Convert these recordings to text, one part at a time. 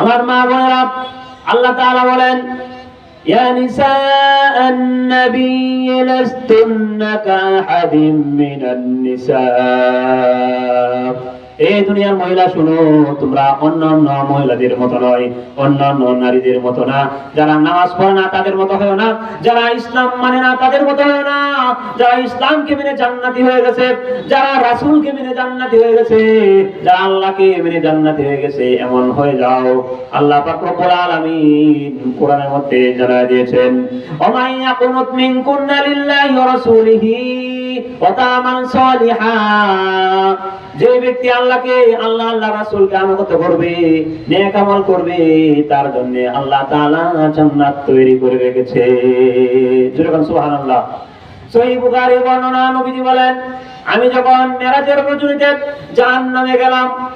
আমার মা বোনেরা আল্লাহ তাআলা বলেন يا نساء النبي لستن كأحد من النساء এই দুনিয়ার মহিলা, শুনো, তোমরা অন্য অন্য মহিলাদের মতো নয় অন্য অন্য নারীদের মতো না। যারা নামাজ পড়ে না, তাদের মতো হয় না। যারা ইসলাম মানে না, তাদের মতো হয় না। যারা ইসলামকে মেনে জান্নাতি হয়ে গেছে, যারা রাসূলকে মেনে জান্নাতি হয়ে গেছে, যারা আল্লাহকে মেনে জান্নাতি হয়ে গেছে, এমন হয়ে যাও। আল্লাহ পাক রব্বুল আলামিন কোরআনের মধ্যে জানায় দিয়েছেন, ওমাই ইয়াকুনুত মিনকুন্না লিল্লাহি ওয়া রাসূলিহি ওয়া তা'মাল সালিহা। যে ব্যক্তি আল্লাহকে, আল্লাহ আল্লাহ রাসূলকে আনুগত করবে, নেক আমল করবে, তার জন্য আল্লাহ তাআলা জান্নাত তৈরি করে রেখেছে। যেরকম সুবহানাল্লাহ। সহিহ বুখারী বর্ণনা, নবীজি বলেন, আমি যখন মেরাজের রজনীতে জাহান্নামে গেলাম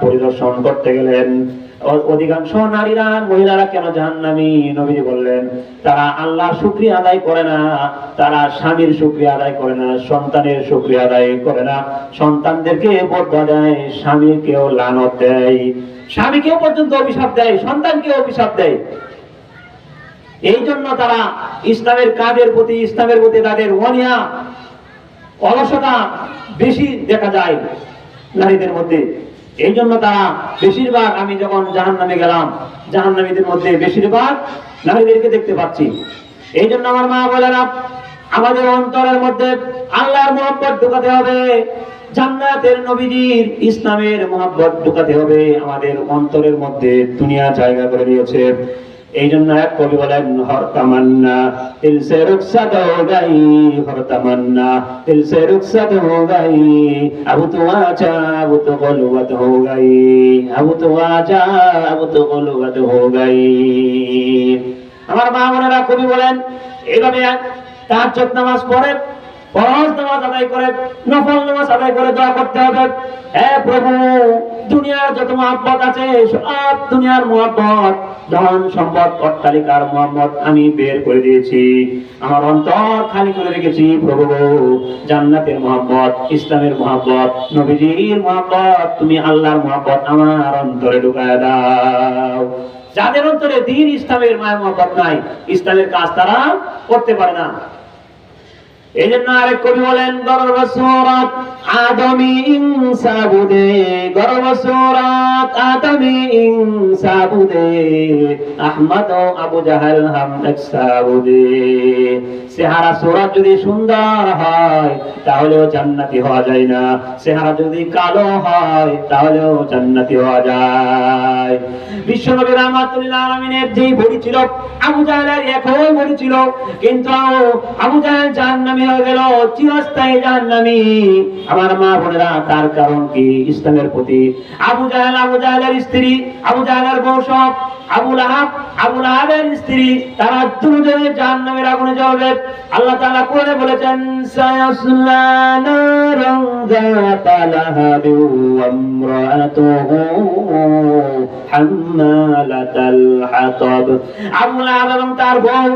পরিদর্শন করতে গেলেন অধিকাংশ নারীরা মহিলারা কেন জাহান্নামী? নবীজি বললেন, তারা আল্লাহর শুকরিয়া আদায় করে না, তারা স্বামীর শুকরিয়া আদায় করে না, সন্তানের শুকরিয়া আদায় করে না। সন্তানদেরকে বদয়া দেয় স্বামীকেও লানত দেয়, স্বামীকেও পর্যন্ত অভিশাপ দেয়, সন্তানকেও অভিশাপ দেয়। এই জন্য তারা ইসলামের কাজের প্রতি, ইসলামের প্রতি তাদের অনিয়া অলসতা বেশি দেখা যায় নারীদের মধ্যে। এই জন্য তারা বেশিরভাগ আমি যখন জাহান নামে গেলাম জাহান নামীদের মধ্যে বেশিরভাগ নারীদেরকে দেখতে পাচ্ছি। এই জন্য আমার মা বলে না আমাদের অন্তরের মধ্যে আল্লাহর মোহাম্মত ঢুকাতে হবে, জান্নাতের নবীজির ইসলামের মোহাম্মত ঢুকাতে হবে। আমাদের অন্তরের মধ্যে দুনিয়া জায়গা করে দিয়েছে। এই জন্য এক কবি বলেন, হর তামান্না, দিল সে রুখসাত হো গাই হর তামান্না, দিল সে রুখসাত হো গাই আবু তো আজা, আবু তো গলুবত হো গাই আবু তো আজা, আবু তো গলুবত হো গাই আমার মা বোনেরা কবি বলেন এইভাবে তার নামাজ পড়ে ফরজ নামাজ আদায় করে, নফল নামাজ আদায় করে দোয়া করতে হবে। হে প্রভু, দুনিয়ার যত মহাব্বত আছে, সব দুনিয়ার মহাব্বত, ধন সম্পদ, অট্টালিকার আমি বের করে দিয়েছি। আমার অন্তর খালি করে রেখেছি, প্রভু। জান্নাতের মোহাম্মদ ইসলামের মোহাম্মদ নবীজির মোহাম্মদ তুমি আল্লাহর মোহাম্মদ আমার অন্তরে ঢুকায় দাও। যাদের অন্তরে দিন ইসলামের মায়া মোহাম্মদ নাই, ইসলামের কাজ তারা করতে পারে না। এই জন্য আরেক কবি বলেন আদমি আদমি আহমদ ও আবু জাহাল চেহারা সুরত যদি সুন্দর হয়, তাহলেও জান্নাতি হওয়া যায় না। চেহারা যদি কালো হয়, তাহলেও জান্নাতি হওয়া যায়। বিশ্বনবী রাহমাতুল্লাহ আলামিনের যেই বড়ি ছিল, আবু জাহেলের একই বড়ি ছিল, কিন্তু আবু জাহেল জাহান্নামী হয়ে গেল, চিরস্থায়ী তার ইসলামের প্রতি। আবু জাহেল, আবু জাহেলের স্ত্রী, আবু জাহেলের বংশ আবু লাহাব, আবু স্ত্রী, তারা দুজনে জাহান্নামের আগুনে জ্বলবে। আল্লাহ তাআলা কোরআনে বলেছেন তার বউ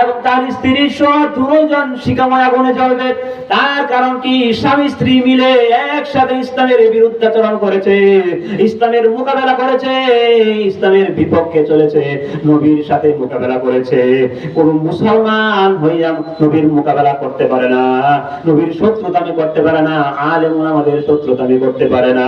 এবং তার স্ত্রী সহ দুজন শিকাময় আগুনে জ্বলবে তার কারণ কি? স্বামী স্ত্রী মিলে একসাথে ইসলামের বিরুদ্ধাচরণ করেছে। ইসলামের মোকাবেলা করেছে। ইসলামের বিপক্ষে চলেছে। নবীর সাথে মোকাবেলা করেছে। কোন মুসলমান হইয়া নবীর মোকাবেলা করতে পারে না। নবীর শত্রুতামি করতে পারে না। আলেম আমাদের শত্রুতামি করতে পারে না।